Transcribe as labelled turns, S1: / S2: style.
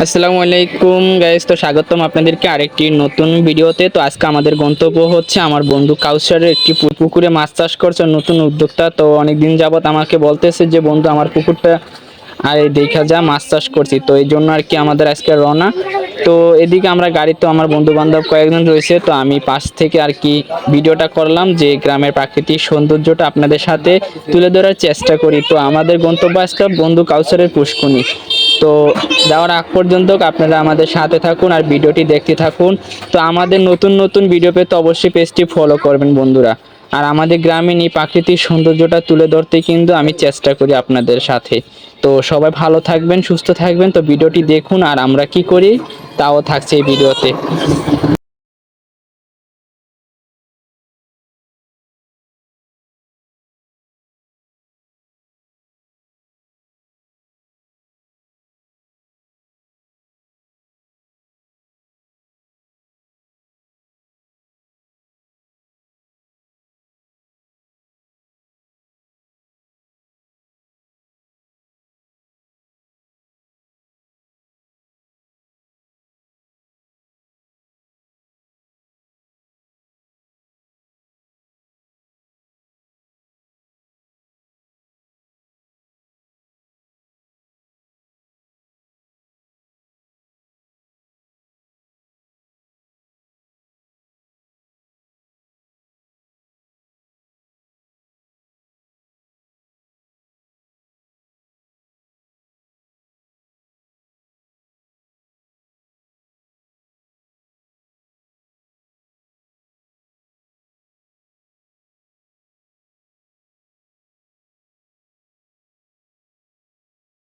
S1: আসসালামু আলাইকুম গাইস তো স্বাগতম আপনাদেরকে আরেকটি নতুন ভিডিওতে। তো আজকে আমাদের গন্তব্য হচ্ছে আমার বন্ধু কাউসারের একটি পুকুরে মাছ চাষ করছে নতুন উদ্যোক্তা। তো অনেক দিন যাবত আমাকে বলতেছে যে, বন্ধু, আমার পুকুরটা আর এই দেখা যা, মাছ চাষ করছি। তো এই জন্য আর কি আমাদের আজকে রওনা। তো এদিকে আমরা গাড়িতে আমার বন্ধু বান্ধব কয়েকজন রয়েছে। তো আমি পাশ থেকে আর কি ভিডিওটা করলাম যে, গ্রামের প্রাকৃতিক সৌন্দর্যটা আপনাদের সাথে তুলে ধরার চেষ্টা করি। তো আমাদের গন্তব্য আজকে বন্ধু কাউসারের পুষ্কুনি তো যাওয়ার আগ পর্যন্ত আপনারা আমাদের সাথে থাকুন আর ভিডিওটি দেখতে থাকুন। তো আমাদের নতুন নতুন ভিডিও পেতে অবশ্যই পেজটি ফলো করবেন বন্ধুরা। আর আমাদের গ্রামীণ এই প্রাকৃতিক সৌন্দর্যটা তুলে ধরতে কিন্তু আমি চেষ্টা করি আপনাদের সাথে। তো সবাই ভালো থাকবেন, সুস্থ থাকবেন, তো ভিডিওটি দেখুন আর আমরা কি করি, তাও থাকছে এই ভিডিওতে।